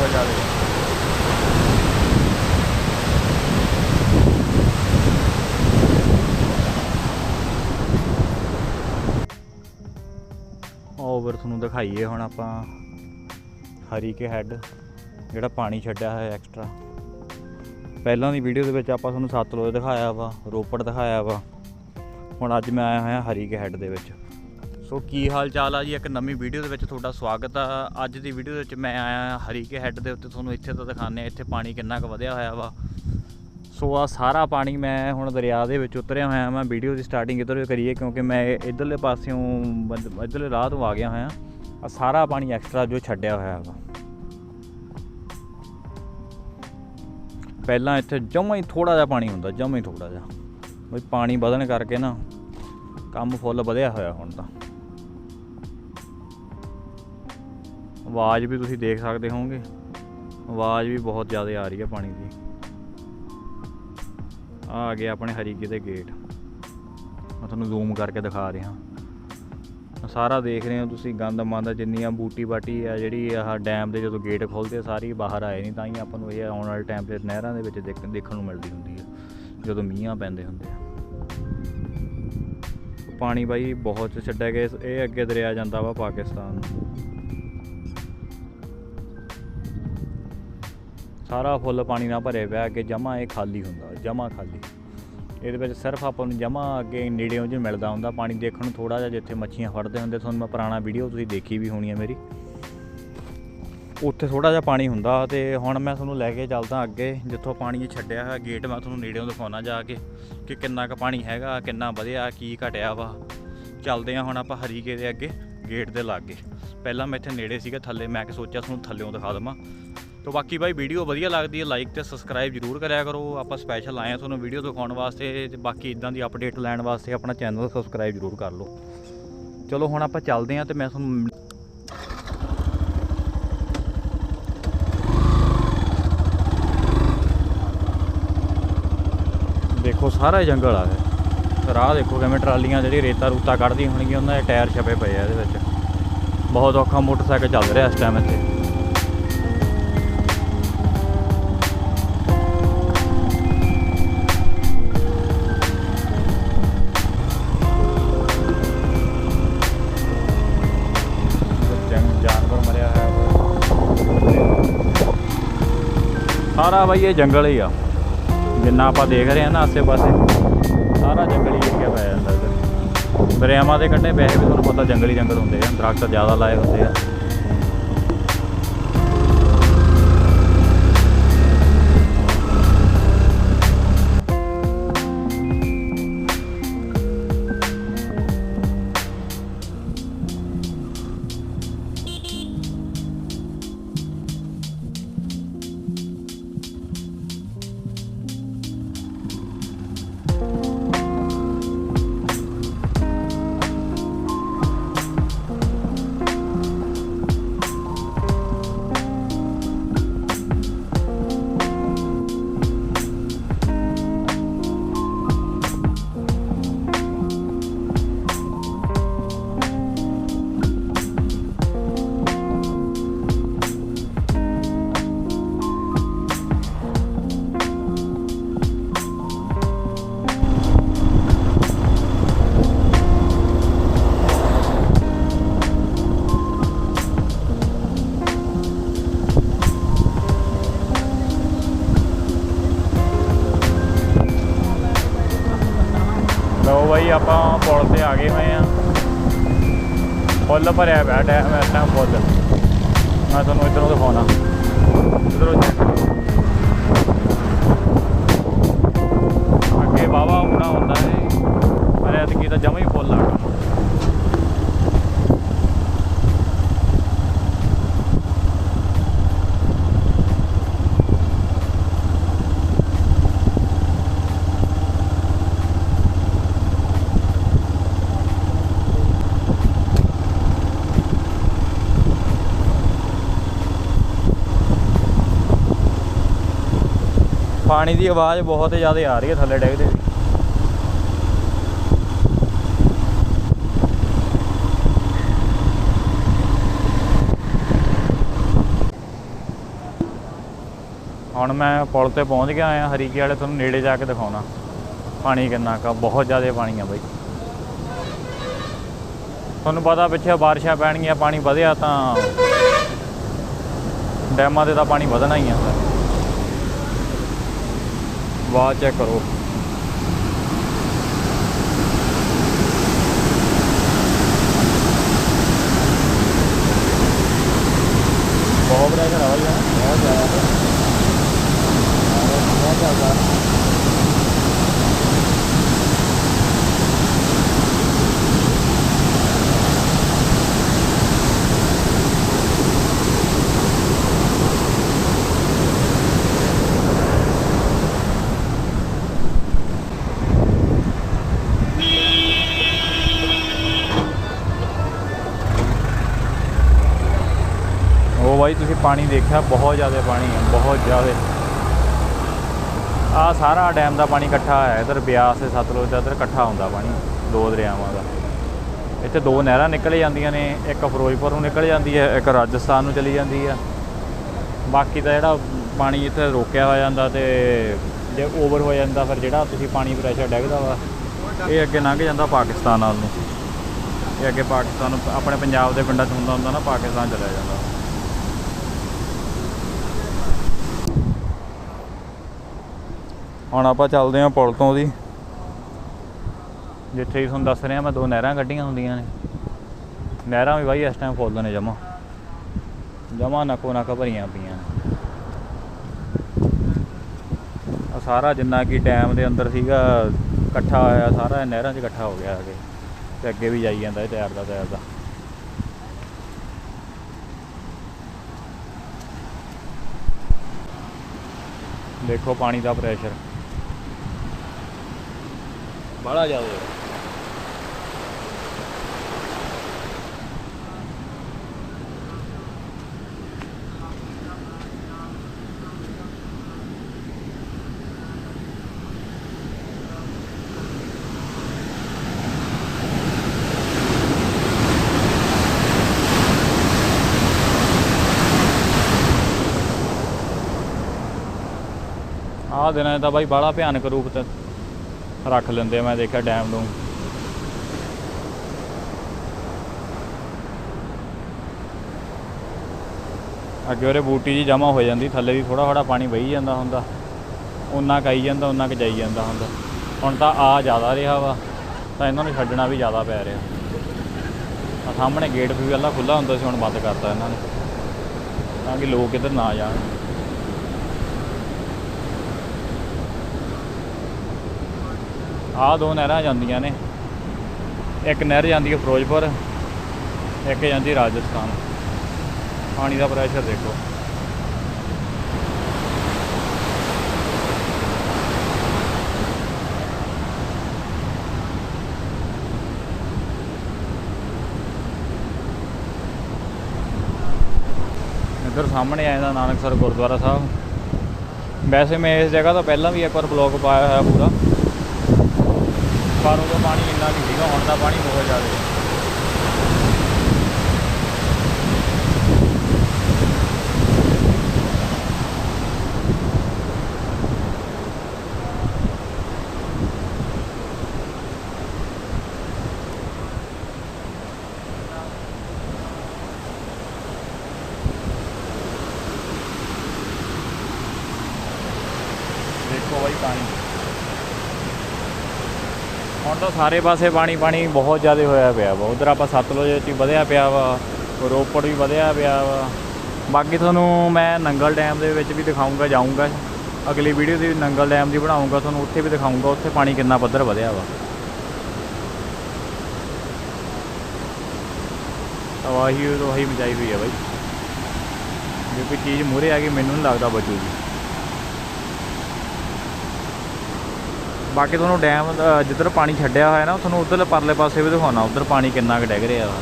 ਹੁਣ ਦਾ ਓਵਰ ਤੁਹਾਨੂੰ ਦਿਖਾਈਏ ਹੁਣ ਆਪਾਂ ਹਰੀ ਕੇ ਹੈੱਡ ਜਿਹੜਾ ਪਾਣੀ ਛੱਡਿਆ ਹੋਇਆ ਐਕਸਟਰਾ ਪਹਿਲਾਂ ਦੀ ਵੀਡੀਓ ਦੇ ਵਿੱਚ ਆਪਾਂ ਤੁਹਾਨੂੰ ਸਤਲੁਜ ਦਿਖਾਇਆ ਵਾ, ਰੋਪੜ ਦਿਖਾਇਆ ਵਾ। ਹੁਣ ਅੱਜ ਮੈਂ ਆਇਆ ਹੋਇਆ ਹਰੀ ਕੇ ਹੈੱਡ ਦੇ ਵਿੱਚ। ਸੋ ਕੀ ਹਾਲ ਚਾਲ ਆ ਜੀ? ਇੱਕ ਨਵੀਂ ਵੀਡੀਓ ਦੇ ਵਿੱਚ ਤੁਹਾਡਾ ਸਵਾਗਤ ਆ। ਅੱਜ ਦੀ ਵੀਡੀਓ ਦੇ ਵਿੱਚ ਮੈਂ ਆਇਆ ਹਰੀਕੇ ਹੈੱਡ ਦੇ ਉੱਤੇ। ਤੁਹਾਨੂੰ ਇੱਥੇ ਤਾਂ ਦਿਖਾਉਂਦੇ ਆ ਇੱਥੇ ਪਾਣੀ ਕਿੰਨਾ ਕੁ ਵਧਿਆ ਹੋਇਆ ਵਾ। ਸੋ ਆ ਸਾਰਾ ਪਾਣੀ ਮੈਂ ਹੁਣ ਦਰਿਆ ਦੇ ਵਿੱਚ ਉਤਰਿਆ ਹੋਇਆ ਮੈਂ ਵੀਡੀਓ ਦੀ ਸਟਾਰਟਿੰਗ ਇੱਧਰੋਂ ਕਰੀਏ, ਕਿਉਂਕਿ ਮੈਂ ਇਧਰਲੇ ਪਾਸਿਓਂ ਬੰਦ- ਇੱਧਰਲੇ ਰਾਹ ਤੋਂ ਆ ਗਿਆ ਹੋਇਆ। ਆ ਸਾਰਾ ਪਾਣੀ ਐਕਸਟਰਾ ਜੋ ਛੱਡਿਆ ਹੋਇਆ ਵਾ। ਪਹਿਲਾਂ ਇੱਥੇ ਜਮਾਂ ਹੀ ਥੋੜਾ ਜਿਹਾ ਪਾਣੀ ਹੁੰਦਾ, ਜਮਾਂ ਹੀ ਥੋੜਾ ਜਿਹਾ। ਬਈ ਪਾਣੀ ਵਧਣ ਕਰਕੇ ਨਾ ਕੰਮ ਫੁੱਲ ਵਧਿਆ ਹੋਇਆ ਹੁਣ ਤਾਂ। ਆਵਾਜ਼ ਵੀ ਤੁਸੀਂ ਦੇਖ ਸਕਦੇ ਹੋਵੋਗੇ। ਆਵਾਜ਼ ਵੀ ਬਹੁਤ ਜ਼ਿਆਦਾ ਆ ਰਹੀ ਹੈ ਪਾਣੀ ਦੀ। ਆਹ ਆ ਗਿਆ ਆਪਣੇ ਹਰੀਕੇ ਦੇ ਗੇਟ। ਮੈਂ ਤੁਹਾਨੂੰ ਜ਼ੂਮ ਕਰਕੇ ਦਿਖਾ ਰਿਹਾ। ਆਹ ਸਾਰਾ ਦੇਖ ਰਹੇ ਹੋ ਤੁਸੀਂ, ਗੰਦ ਮੰਦ ਜਿੰਨੀਆਂ ਬੂਟੀ ਬਾਟੀ ਆ, ਜਿਹੜੀ ਆਹ ਡੈਮ ਦੇ ਜਦੋਂ ਗੇਟ ਖੁੱਲਦੇ ਸਾਰੀ ਬਾਹਰ ਆਏ ਨਹੀਂ, ਤਾਂ ਹੀ ਆਪਾਂ ਨੂੰ ਇਹ ਆਉਣ ਵਾਲੇ ਟਾਈਮ ਤੇ ਨਹਿਰਾਂ ਦੇ ਵਿੱਚ ਦੇਖ- ਦੇਖਣ ਨੂੰ ਮਿਲਦੀ ਹੁੰਦੀ ਹੈ ਜਦੋਂ ਮੀਂਹਾਂ ਪੈਂਦੇ ਹੁੰਦੇ ਆ। ਪਾਣੀ ਬਾਈ ਬਹੁਤ ਛੱਡਿਆ ਗਿਆ, ਇਹ ਅੱਗੇ ਦਰਿਆ ਜਾਂਦਾ ਵਾ ਪਾਕਿਸਤਾਨ ਨੂੰ। ਸਾਰਾ ਫੁੱਲ ਪਾਣੀ ਨਾਲ ਭਰਿਆ ਪਿਆ ਅੱਗੇ ਜਮਾ ਇਹ ਖਾਲੀ ਹੁੰਦਾ ਜਮਾ ਖਾਲੀ। ਇਹਦੇ ਵਿੱਚ ਸਿਰਫ ਆਪਾਂ ਨੂੰ ਜਮਾ ਅੱਗੇ ਨੇੜਿਓਂ ਜਿਹਾ ਮਿਲਦਾ ਹੁੰਦਾ, ਪਾਣੀ ਦੇਖਣ ਨੂੰ ਥੋੜਾ ਜਿਹਾ ਜਿੱਥੇ ਮੱਛੀਆਂ ਫੜਦੇ ਹੁੰਦੇ, ਤੁਹਾਨੂੰ ਮੈਂ ਪੁਰਾਣਾ ਵੀਡੀਓ ਤੁਸੀਂ ਦੇਖੀ ਵੀ ਹੋਣੀ ਹੈ ਮੇਰੀ। ਉੱਥੇ ਥੋੜਾ ਜਿਹਾ ਪਾਣੀ ਹੁੰਦਾ ਤੇ ਹੁਣ ਮੈਂ ਤੁਹਾਨੂੰ ਲੈ ਕੇ ਚੱਲਦਾ ਅੱਗੇ, ਜਿੱਥੋਂ ਪਾਣੀ ਛੱਡਿਆ ਹੋਇਆ ਗੇਟ ਮੈਂ ਤੁਹਾਨੂੰ ਨੇੜਿਓਂ ਦਿਖਾਉਣਾ ਜਾ ਕੇ ਕਿ ਕਿੰਨਾ ਕੁ ਪਾਣੀ ਹੈਗਾ, ਕਿੰਨਾ ਵਧਿਆ, ਕੀ ਘਟਿਆ ਵਾ। ਚੱਲਦੇ ਆ ਹੁਣ ਆਪਾਂ ਹਰੀਕੇ ਦੇ ਅੱਗੇ ਗੇਟ ਦੇ ਲਾਗੇ। ਪਹਿਲਾਂ ਮੈਂ ਇੱਥੇ ਨੇੜੇ ਸੀਗਾ, ਥੱਲੇ ਮੈਂ ਕਿ ਸੋਚਿਆ ਤੁਹਾਨੂੰ ਥੱਲਿਓਂ ਦਿਖਾ ਦਵਾਂ। ਤੋ ਬਾਕੀ ਬਾਈ ਵੀਡੀਓ ਵਧੀਆ ਲੱਗਦੀ ਹੈ ਲਾਈਕ ਤੇ ਸਬਸਕ੍ਰਾਈਬ ਜਰੂਰ ਕਰਿਆ ਕਰੋ। ਆਪਾਂ ਸਪੈਸ਼ਲ ਆਏ ਆ ਤੁਹਾਨੂੰ ਵੀਡੀਓ ਦਿਖਾਉਣ ਵਾਸਤੇ ਤੇ ਬਾਕੀ ਇਦਾਂ ਦੀ ਅਪਡੇਟ ਲੈਣ ਵਾਸਤੇ ਆਪਣਾ ਚੈਨਲ ਸਬਸਕ੍ਰਾਈਬ ਜਰੂਰ ਕਰ ਲਓ। ਚਲੋ ਹੁਣ ਆਪਾਂ ਚੱਲਦੇ ਆਂ ਤੇ ਮੈਂ ਤੁਹਾਨੂੰ ਦੇਖੋ, ਸਾਰਾ ਜੰਗਲ ਆ ਇਹ। ਰਾਹ ਦੇਖੋ ਕਿਵੇਂ ਟਰਾਲੀਆਂ ਜਿਹੜੀ ਰੇਤਾ ਰੂਤਾ ਕੱਢਦੀਆਂ ਹੋਣਗੀਆਂ, ਉਹਨਾਂ ਦੇ ਟਾਇਰ ਛਪੇ ਪਏ ਆ ਇਹਦੇ ਵਿੱਚ। ਬਹੁਤ ਔਖਾ ਮੋਟਰਸਾਈਕਲ ਚੱਲ ਰਿਹਾ ਇਸ ਟਾਈਮ ਇੱਥੇ। ਸਾਰਾ ਬਾਈ ਇਹ ਜੰਗਲ ਹੀ ਆ। ਜਿੰਨਾ ਆਪਾਂ ਦੇਖ ਰਹੇ ਹਾਂ ਨਾ ਆਸੇ-ਪਾਸੇ, ਸਾਰਾ ਜੰਗਲੀ ਏਰੀਆ ਪੈ ਜਾਂਦਾ ਇੱਧਰ। ਦਰਿਆਵਾਂ ਦੇ ਕੰਢੇ ਵੈਸੇ ਵੀ ਤੁਹਾਨੂੰ ਪਤਾ ਜੰਗਲੀ ਜੰਗਲ ਹੁੰਦੇ ਆ, ਦਰਖਤ ਜ਼ਿਆਦਾ ਲਾਏ ਹੁੰਦੇ ਆ। ਲਓ ਬਾਈ, ਆਪਾਂ ਪੁਲ ਤੇ ਆ ਗਏ ਹੋਏ ਆ ਫੁੱਲ ਭਰਿਆ ਪਿਆ ਡੈਮ ਇਸ ਟਾਈਮ ਫੁੱਲ ਮੈਂ ਤੁਹਾਨੂੰ ਇਧਰੋਂ ਦਿਖਾਉਣਾ। ਇਧਰੋਂ ਅੱਗੇ ਬਾਵਾ ਹੋਣਾ ਹੁੰਦਾ ਹੈ। ਪਰ ਐਤਕੀ ਤਾਂ ਜਮਾ ਹੀ ਫੁੱਲ ਆ। ਪਾਣੀ ਦੀ ਆਵਾਜ਼ ਬਹੁਤ ਜ਼ਿਆਦਾ ਆ ਰਹੀ ਹੈ ਥੱਲੇ ਡਿੱਗਦੇ ਵੀ ਹੁਣ ਮੈਂ ਪੁਲ ਤੇ ਪਹੁੰਚ ਗਿਆ ਆ ਹਰੀਕੇ ਵਾਲੇ ਤੁਹਾਨੂੰ ਨੇੜੇ ਜਾ ਕੇ ਦਿਖਾਉਣਾ। ਪਾਣੀ ਕਿੰਨਾ ਕਾ ਬਹੁਤ ਜ਼ਿਆਦਾ ਪਾਣੀ ਆ ਬਾਈ। ਤੁਹਾਨੂੰ ਪਤਾ ਪਿੱਛੇ ਬਾਰਿਸ਼ਾਂ ਪੈਣਗੀਆਂ, ਪਾਣੀ ਵਧਿਆ ਤਾਂ ਡੈਮਾਂ ਦੇ ਤਾਂ ਪਾਣੀ ਵਧਣਾ ਹੀ ਆ। ਵਾਹ ਚੈੱਕ ਕਰੋ। ਬਹੁਤ ਪ੍ਰੈਸ਼ਰ ਆ ਗਿਆ ਬਹੁਤ ਜ਼ਿਆਦਾ ਬਹੁਤ ਜ਼ਿਆਦਾ। ਉਹ ਬਾਈ, ਤੁਸੀਂ ਪਾਣੀ ਦੇਖਿਆ, ਬਹੁਤ ਜ਼ਿਆਦਾ ਪਾਣੀ ਹੈ, ਬਹੁਤ ਜ਼ਿਆਦਾ। ਆ ਸਾਰਾ ਡੈਮ ਦਾ ਪਾਣੀ ਇਕੱਠਾ ਹੈ, ਇਧਰ ਬਿਆਸ ਤੇ ਸਤਲੁਜ ਦਾ, ਇਧਰ ਇਕੱਠਾ ਹੁੰਦਾ ਪਾਣੀ, ਦੋ ਦਰਿਆਵਾਂ ਦਾ। ਇੱਥੇ ਦੋ ਨਹਿਰਾਂ ਨਿਕਲ ਜਾਂਦੀਆਂ ਨੇ, ਇੱਕ ਫਿਰੋਜ਼ਪੁਰ ਨੂੰ ਨਿਕਲ ਜਾਂਦੀ ਹੈ, ਇੱਕ ਰਾਜਸਥਾਨ ਨੂੰ ਚਲੀ ਜਾਂਦੀ ਹੈ। ਬਾਕੀ ਦਾ ਜਿਹੜਾ ਪਾਣੀ ਇੱਥੇ ਰੋਕਿਆ ਹੋ ਜਾਂਦਾ ਤੇ ਜੇ ਓਵਰ ਹੋ ਜਾਂਦਾ, ਫਿਰ ਜਿਹੜਾ ਤੁਸੀਂ ਪਾਣੀ ਪ੍ਰੈਸ਼ਰ ਡਿੱਗਦਾ ਵਾ, ਇਹ ਅੱਗੇ ਲੰਘ ਜਾਂਦਾ ਪਾਕਿਸਤਾਨ ਨਾਲ ਨੂੰ। ਇਹ ਅੱਗੇ ਪਾਕਿਸਤਾਨ ਨੂੰ, ਆਪਣੇ ਪੰਜਾਬ ਦੇ ਪਿੰਡਾਂ 'ਚ ਹੁੰਦਾ ਹੁੰਦਾ ਨਾ, ਪਾਕਿਸਤਾਨ ਚਲਾ ਜਾਂਦਾ। ਹੁਣ ਆਪਾਂ ਚੱਲਦੇ ਹਾਂ ਪੁਲ ਤੋਂ ਦੀ ਜਿੱਥੇ ਹੀ ਤੁਹਾਨੂੰ ਦੱਸ ਰਿਹਾ ਮੈਂ ਦੋ ਨਹਿਰਾਂ ਕੱਢੀਆਂ ਹੁੰਦੀਆਂ ਨੇ। ਨਹਿਰਾਂ ਵੀ ਬਾਈ ਇਸ ਟਾਈਮ ਖੋਲਦੇ ਨੇ ਜਮਾ। ਜਮਾ ਨਕੋ ਨਕ ਭਰੀਆਂ ਪਈਆਂ ਨੇ। ਸਾਰਾ ਜਿੰਨਾ ਕੀ ਡੈਮ ਦੇ ਅੰਦਰ ਸੀਗਾ, ਇਕੱਠਾ ਹੋਇਆ, ਸਾਰਾ ਨਹਿਰਾਂ 'ਚ ਇਕੱਠਾ ਹੋ ਗਿਆ ਅੱਗੇ। ਤੇ ਅੱਗੇ ਵੀ ਜਾਈ ਜਾਂਦਾ ਇਹ ਤੈਰਦਾ ਤੈਰਦਾ ਦੇਖੋ ਪਾਣੀ ਦਾ ਪ੍ਰੈਸ਼ਰ ਬੜਾ ਜ਼ਿਆਦਾ ਹੈ। ਆਹ ਦਿਨਾਂ 'ਚ ਬਾਈ ਬੜਾ ਭਿਆਨਕ ਰੂਪ ਤੇ। ਰੱਖ ਲੈਂਦੇ ਮੈਂ ਦੇਖਿਆ ਡੈਮ ਨੂੰ। ਅੱਗੇ ਉਹਰੇ ਬੂਟੀ ਜੀ ਜਮਾ ਹੋ ਜਾਂਦੀ, ਥੱਲੇ ਵੀ ਥੋੜਾ ਥੋੜਾ ਪਾਣੀ ਵਹੀ ਜਾਂਦਾ ਹੁੰਦਾ। ਉਨਾ ਕਾਈ ਜਾਂਦਾ ਉਨਾ ਕੁ ਜਾਈ ਜਾਂਦਾ ਹੁੰਦਾ। ਹੁਣ ਤਾਂ ਆ ਜ਼ਿਆਦਾ ਰਿਹਾ ਵਾ, ਤਾਂ ਇਹਨਾਂ ਨੂੰ ਛੱਡਣਾ ਵੀ ਜ਼ਿਆਦਾ ਪੈ ਰਿਹਾ। ਆ ਸਾਹਮਣੇ ਗੇਟ ਵੀ ਪਹਿਲਾਂ ਖੁੱਲਾ ਹੁੰਦਾ ਸੀ, ਹੁਣ ਬੰਦ ਕਰਤਾ ਇਹਨਾਂ ਨੇ। ਤਾਂ ਕਿ ਲੋਕ ਇੱਧਰ ਨਾ ਜਾਣ। ਆਹ ਦੋ ਨਹਿਰਾਂ ਜਾਂਦੀਆਂ ਨੇ। ਇੱਕ ਨਹਿਰ ਜਾਂਦੀ ਹੈ ਫਿਰੋਜ਼ਪੁਰ, ਇੱਕ ਜਾਂਦੀ ਰਾਜਸਥਾਨ। ਪਾਣੀ ਦਾ ਪ੍ਰੈਸ਼ਰ ਦੇਖੋ। ਇੱਧਰ ਸਾਹਮਣੇ ਆ ਜਾਂਦਾ ਨਾਨਕਸਰ ਗੁਰਦੁਆਰਾ ਸਾਹਿਬ। ਵੈਸੇ ਮੈਂ ਇਸ ਜਗ੍ਹਾ ਤੋਂ ਪਹਿਲਾਂ ਵੀ ਇੱਕ ਵਾਰ ਬਲੌਗ ਪਾਇਆ ਹੋਇਆ ਪੂਰਾ। ਪਰ ਉਦੋਂ ਪਾਣੀ ਇੰਨਾ ਨਹੀਂ ਸੀਗਾ ਹੁਣ ਦਾ ਪਾਣੀ ਬਹੁਤ ਜ਼ਿਆਦਾ ਹੈ ਦੇਖੋ ਬਾਈ ਪਾਣੀ ਹੁਣ ਤਾਂ ਸਾਰੇ ਪਾਸੇ ਪਾਣੀ ਪਾਣੀ ਬਹੁਤ ਜ਼ਿਆਦਾ ਹੋਇਆ ਪਿਆ ਵਾ। ਉਧਰ ਆਪਾਂ ਸਤਲੁਜ ਚ ਵਧਿਆ ਪਿਆ ਵਾ ਰੋਪੜ ਵੀ ਵਧਿਆ ਪਿਆ ਵਾ। ਬਾਕੀ ਤੁਹਾਨੂੰ ਮੈਂ ਨੰਗਲ ਡੈਮ ਦੇ ਵਿੱਚ ਵੀ ਦਿਖਾਉਂਗਾ ਜਾਊਂਗਾ। ਅਗਲੀ ਵੀਡੀਓ ਦੀ ਨੰਗਲ ਡੈਮ ਦੀ ਬਣਾਉਂਗਾ ਤੁਹਾਨੂੰ ਉੱਥੇ ਵੀ ਦਿਖਾਉਂਗਾ ਉੱਥੇ ਪਾਣੀ ਕਿੰਨਾ ਪੱਧਰ ਵਧਿਆ ਵਾ। ਆਵਾਹੀ ਉਹੀ ਮਚਾਈ ਹੋਈ ਹੈ ਬਾਈ। ਜੇ ਕੋਈ ਚੀਜ਼ ਮੂਹਰੇ ਆ ਗਈ, ਮੈਨੂੰ ਨਹੀਂ ਲੱਗਦਾ ਬਚੂਗੀ। ਬਾਕੀ ਤੁਹਾਨੂੰ ਡੈਮ ਜਿੱਧਰ ਪਾਣੀ ਛੱਡਿਆ ਹੋਇਆ ਨਾ, ਤੁਹਾਨੂੰ ਉਧਰਲੇ ਪਰਲੇ ਪਾਸੇ ਵੀ ਦਿਖਾਉਣਾ, ਉਧਰ ਪਾਣੀ ਕਿੰਨਾ ਕੁ ਡਿੱਗ ਰਿਹਾ ਵਾ।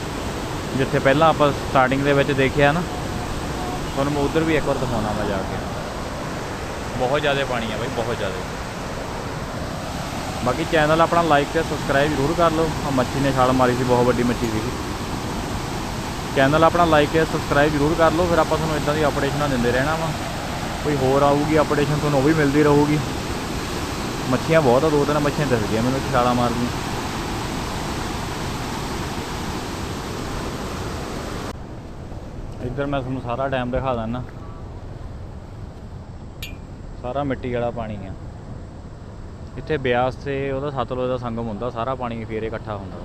ਜਿੱਥੇ ਪਹਿਲਾਂ ਆਪਾਂ ਸਟਾਰਟਿੰਗ ਦੇ ਵਿੱਚ ਦੇਖਿਆ ਨਾ, ਤੁਹਾਨੂੰ ਮੈਂ ਉਧਰ ਵੀ ਇੱਕ ਵਾਰ ਦਿਖਾਉਣਾ ਮੈਂ ਜਾ ਕੇ। ਬਹੁਤ ਜ਼ਿਆਦਾ ਪਾਣੀ ਆ ਬਾਈ, ਬਹੁਤ ਜ਼ਿਆਦਾ। ਬਾਕੀ ਚੈਨਲ ਆਪਣਾ ਲਾਈਕ ਤੇ ਸਬਸਕ੍ਰਾਈਬ ਜ਼ਰੂਰ ਕਰ ਲਓ। ਆ ਮੱਛੀ ਨੇ ਛਾਲ ਮਾਰੀ ਸੀ, ਬਹੁਤ ਵੱਡੀ ਮੱਛੀ ਸੀਗੀ। ਚੈਨਲ ਆਪਣਾ ਲਾਈਕ ਤੇ ਸਬਸਕ੍ਰਾਈਬ ਜ਼ਰੂਰ ਕਰ ਲਓ, ਫਿਰ ਆਪਾਂ ਤੁਹਾਨੂੰ ਇਦਾਂ ਦੀ ਅਪਡੇਸ਼ਨਾਂ ਦਿੰਦੇ ਰਹਿਣਾ ਵਾ। ਕੋਈ ਹੋਰ ਆਊਗੀ ਅਪਡੇਸ਼ਨ ਤੁਹਾਨੂੰ ਉਹ ਵੀ ਮਿਲਦੀ ਰਹੂਗੀ। ਮੱਛੀਆਂ ਬਹੁਤ ਆ, ਦੋ ਤਿੰਨ ਮੱਛੀਆਂ ਦਿਖ ਗਈਆਂ ਮੈਨੂੰ ਛਾਲਾ ਮਾਰਦੀਆਂ। ਇੱਧਰ ਮੈਂ ਤੁਹਾਨੂੰ ਸਾਰਾ ਡੈਮ ਦਿਖਾ ਦਿੰਦਾ। ਸਾਰਾ ਮਿੱਟੀ ਵਾਲਾ ਪਾਣੀ ਆ। ਇੱਥੇ ਬਿਆਸ ਤੇ ਉਹਦਾ ਸਤਲੁਜ ਦਾ ਸੰਗਮ ਹੁੰਦਾ, ਸਾਰਾ ਪਾਣੀ ਫੇਰੇ ਇਕੱਠਾ ਹੁੰਦਾ।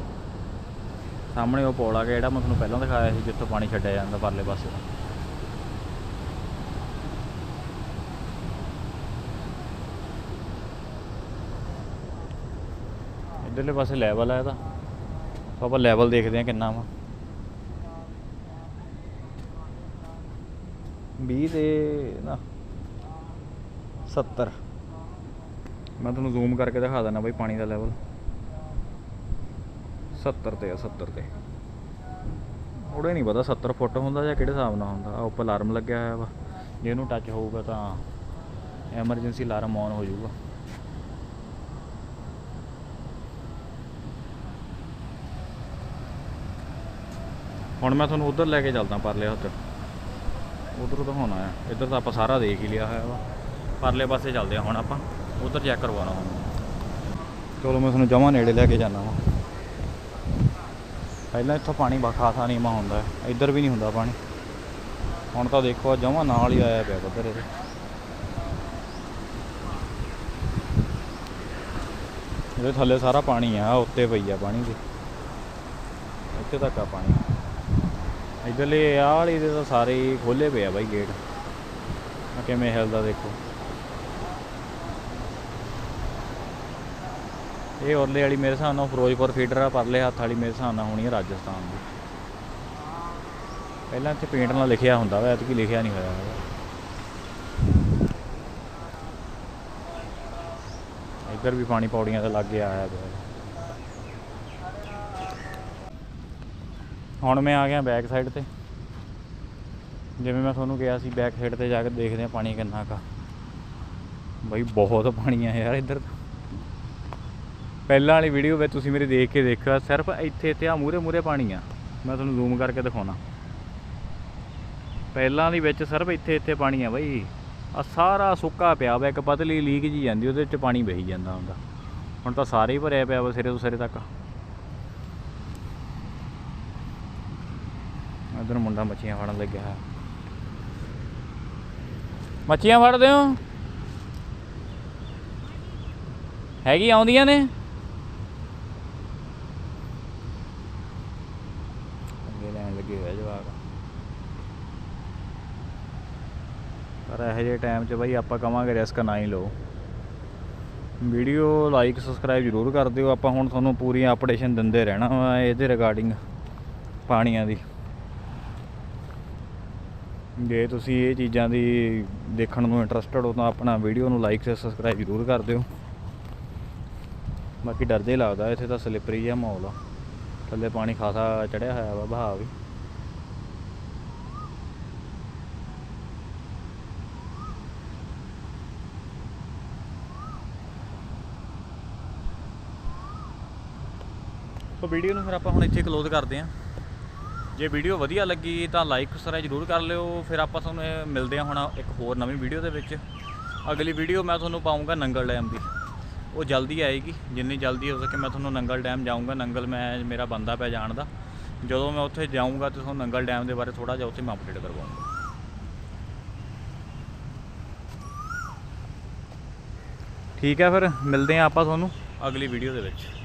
ਸਾਹਮਣੇ ਉਹ ਪੌਲ ਆ ਗਿਆ ਜਿਹੜਾ ਮੈਂ ਤੁਹਾਨੂੰ ਪਹਿਲਾਂ ਦਿਖਾਇਆ ਸੀ, ਜਿੱਥੋਂ ਪਾਣੀ ਛੱਡਿਆ ਜਾਂਦਾ ਪਰਲੇ ਪਾਸੇ। ਇੱਧਰਲੇ ਪਾਸੇ ਲੈਵਲ ਆ ਇਹਦਾ। ਤਾਂ ਆਪਾਂ ਲੈਵਲ ਦੇਖਦੇ ਹਾਂ ਕਿੰਨਾ ਵਾ। 20 ਤੇ ਨਾ 70 ਮੈਂ ਤੁਹਾਨੂੰ ਜ਼ੂਮ ਕਰਕੇ ਦਿਖਾ ਦਿੰਦਾ ਬਈ ਪਾਣੀ ਦਾ ਲੈਵਲ 70 ਤੇ ਆ 70 ਤੇ। ਉਹਦੇ ਨਹੀਂ ਪਤਾ 70 ਫੁੱਟ ਹੁੰਦਾ ਜਾਂ ਕਿਹੜੇ ਹਿਸਾਬ ਨਾਲ ਹੁੰਦਾ। ਆ ਉੱਪਰ ਅਲਾਰਮ ਲੱਗਿਆ ਹੋਇਆ ਵਾ। ਜੇ ਇਹਨੂੰ ਟੱਚ ਹੋਊਗਾ ਤਾਂ ਐਮਰਜੈਂਸੀ ਅਲਾਰਮ ਔਨ ਹੋ ਜਾਊਗਾ। ਹੁਣ ਮੈਂ ਤੁਹਾਨੂੰ ਉਧਰ ਲੈ ਕੇ ਚੱਲਦਾ ਪਰਲੇ ਹੱਥ। ਉਧਰੋਂ ਦਿਖਾਉਣਾ ਆ ਇੱਧਰ ਤਾਂ ਆਪਾਂ ਸਾਰਾ ਦੇਖ ਹੀ ਲਿਆ ਹੋਇਆ ਵਾ। ਪਰਲੇ ਪਾਸੇ ਚੱਲਦੇ ਆ ਹੁਣ ਆਪਾਂ। ਉਧਰ ਚੈੱਕ ਕਰਵਾਉਣਾ ਹੁਣ। ਚਲੋ ਮੈਂ ਤੁਹਾਨੂੰ ਜਮਾ ਨੇੜੇ ਲੈ ਕੇ ਜਾਣਾ ਵਾ। ਪਹਿਲਾਂ ਇੱਥੋਂ ਪਾਣੀ ਬਾ, ਖਾਸਾ ਨੀਵਾਂ ਹੁੰਦਾ ਇੱਧਰ ਵੀ ਨਹੀਂ ਹੁੰਦਾ ਪਾਣੀ। ਹੁਣ ਤਾਂ ਦੇਖੋ ਜਮਾ ਨਾਲ ਹੀ ਆਇਆ ਪਿਆ ਬੱਦਰ ਇਹਦੇ। ਇਹਦੇ ਥੱਲੇ ਸਾਰਾ ਪਾਣੀ ਆ ਉੱਤੇ ਪਈ ਆ ਪਾਣੀ ਦੀ। ਇੱਥੇ ਤੱਕ ਆ ਪਾਣੀ। ਇਧਰਲੇ ਆਹ ਵਾਲੀ ਦੇ ਤਾਂ ਸਾਰੇ ਹੀ ਖੋਲੇ ਪਏ ਆ ਬਾਈ ਗੇਟ ਆ ਕਿਵੇਂ ਹਿਲਦਾ ਦੇਖੋ। ਇਹ ਉਰਲੇ ਵਾਲੀ ਮੇਰੇ ਹਿਸਾਬ ਨਾਲ ਫਿਰੋਜ਼ਪੁਰ ਫੀਡਰ ਆ, ਪਰਲੇ ਹੱਥ ਵਾਲੀ ਮੇਰੇ ਹਿਸਾਬ ਨਾਲ ਹੋਣੀ ਹੈ ਰਾਜਸਥਾਨ ਦੀ। ਪਹਿਲਾਂ ਇੱਥੇ ਪੇਂਟ ਨਾਲ ਲਿਖਿਆ ਹੁੰਦਾ ਵਾ, ਐਤਕੀ ਲਿਖਿਆ ਨਹੀਂ ਹੋਇਆ ਹੈਗਾ। ਇੱਧਰ ਵੀ ਪਾਣੀ ਪੌੜੀਆਂ ਦੇ ਲੱਗੇ ਆਇਆ ਪਿਆ। ਹੁਣ ਮੈਂ ਆ ਗਿਆ ਬੈਕ ਸਾਈਡ ਤੇ। ਜਿਵੇਂ ਮੈਂ ਤੁਹਾਨੂੰ ਕਿਹਾ ਸੀ ਬੈਕ ਸਾਈਡ ਤੇ ਜਾ ਕੇ ਦੇਖਦੇ ਆ ਪਾਣੀ ਕਿੰਨਾ ਕਾ ਬਈ ਬਹੁਤ ਪਾਣੀ ਆ ਯਾਰ ਇੱਧਰ ਪਹਿਲਾਂ ਵਾਲੀ ਵੀਡੀਓ ਵਿੱਚ ਤੁਸੀਂ ਮੇਰੇ ਦੇਖ ਕੇ ਦੇਖਿਆ ਸਿਰਫ ਇੱਥੇ ਤੇ ਆ ਮੂਰੇ ਮੂਰੇ ਪਾਣੀ ਆ। ਮੈਂ ਤੁਹਾਨੂੰ ਜ਼ੂਮ ਕਰਕੇ ਦਿਖਾਉਣਾ। ਪਹਿਲਾਂ ਦੀ ਵਿੱਚ ਸਿਰਫ ਇੱਥੇ ਇੱਥੇ ਪਾਣੀ ਆ ਬਈ। ਆ ਸਾਰਾ ਸੁੱਕਾ ਪਿਆ ਵਾ, ਇੱਕ ਪਤਲੀ ਲੀਕ ਜੀ ਜਾਂਦੀ ਉਹਦੇ ਵਿੱਚ ਪਾਣੀ ਵਹੀ ਜਾਂਦਾ ਹੁੰਦਾ। ਹੁਣ ਤਾਂ ਸਾਰੇ ਹੀ ਭਰਿਆ ਪਿਆ ਵਾ ਸਿਰੇ ਤੋਂ ਸਿਰੇ ਤੱਕ। ਇਧਰ ਮੁੰਡਾ ਮੱਛੀਆਂ ਫੜਨ ਲੱਗਿਆ ਹੈ ਮੱਛੀਆਂ ਫੜਦੇ ਹੋ? ਹੈਗੀ ਆਉਂਦੀਆਂ ਨੇ? ਅੱਗੇ ਲੈਣ ਲੱਗੇ ਹੋਇਆ ਜਵਾਕ। ਪਰ ਇਹੋ ਜਿਹੇ ਟਾਈਮ 'ਚ ਬਾਈ ਆਪਾਂ ਕਵਾਂਗੇ ਰਿਸਕ ਨਾ ਹੀ ਲਓ। ਵੀਡੀਓ ਲਾਈਕ ਸਬਸਕ੍ਰਾਈਬ ਜ਼ਰੂਰ ਕਰ ਦਿਓ। ਆਪਾਂ ਹੁਣ ਤੁਹਾਨੂੰ ਪੂਰੀਆਂ ਅਪਡੇਸ਼ਨ ਦਿੰਦੇ ਰਹਿਣਾ ਵਾ ਇਹਦੇ ਰਿਗਾਰਡਿੰਗ ਪਾਣੀਆਂ ਦੀ। ਜੇ ਤੁਸੀਂ ਇਹ ਚੀਜ਼ਾਂ ਦੀ ਦੇਖਣ ਨੂੰ ਇੰਟਰਸਟਡ ਹੋ ਤਾਂ ਆਪਣਾ ਵੀਡੀਓ ਨੂੰ ਲਾਈਕ ਤੇ ਸਬਸਕ੍ਰਾਈਬ ਜ਼ਰੂਰ ਕਰ ਦਿਓ। ਬਾਕੀ ਡਰਦੇ ਹੀ ਲੱਗਦਾ ਇੱਥੇ ਤਾਂ ਸਲਿਪਰੀ ਜਿਹਾ ਮਾਹੌਲ ਆ। ਥੱਲੇ ਪਾਣੀ ਖਾਸਾ ਚੜਿਆ ਹੋਇਆ ਵਾ ਬਹਾਅ ਵੀ। ਤਾਂ ਵੀਡੀਓ ਨੂੰ ਫਿਰ ਆਪਾਂ ਹੁਣ ਇੱਥੇ ਕਲੋਜ਼ ਕਰਦੇ ਹਾਂ ਜੇ ਵੀਡੀਓ ਵਧੀਆ ਲੱਗੀ ਤਾਂ ਲਾਈਕ ਸਬਸਕ੍ਰਾਈਬ ਜ਼ਰੂਰ ਕਰ ਲਿਓ। ਫਿਰ ਆਪਾਂ ਤੁਹਾਨੂੰ ਮਿਲਦੇ ਹਾਂ ਹੁਣ ਇੱਕ ਹੋਰ ਨਵੀਂ ਵੀਡੀਓ ਦੇ ਵਿੱਚ। ਅਗਲੀ ਵੀਡੀਓ ਮੈਂ ਤੁਹਾਨੂੰ ਪਾਉਂਗਾ ਨੰਗਲ ਡੈਮ ਦੀ। ਉਹ ਜਲਦੀ ਆਏਗੀ। ਜਿੰਨੀ ਜਲਦੀ ਹੋ ਸਕੇ ਮੈਂ ਤੁਹਾਨੂੰ ਨੰਗਲ ਡੈਮ ਜਾਊਂਗਾ। ਨੰਗਲ ਮੈਂ, ਮੇਰਾ ਬੰਦਾ ਪੈ ਜਾਣ ਦਾ। ਜਦੋਂ ਮੈਂ ਉੱਥੇ ਜਾਊਂਗਾ ਤੇ ਤੁਹਾਨੂੰ ਨੰਗਲ ਡੈਮ ਦੇ ਬਾਰੇ ਥੋੜਾ ਜਿਹਾ ਉੱਥੇ ਮੈਂ ਅਪਡੇਟ ਕਰਵਾਉਂਗਾ। ਠੀਕ ਹੈ ਫਿਰ, ਮਿਲਦੇ ਹਾਂ ਆਪਾਂ ਤੁਹਾਨੂੰ ਅਗਲੀ ਵੀਡੀਓ ਦੇ ਵਿੱਚ।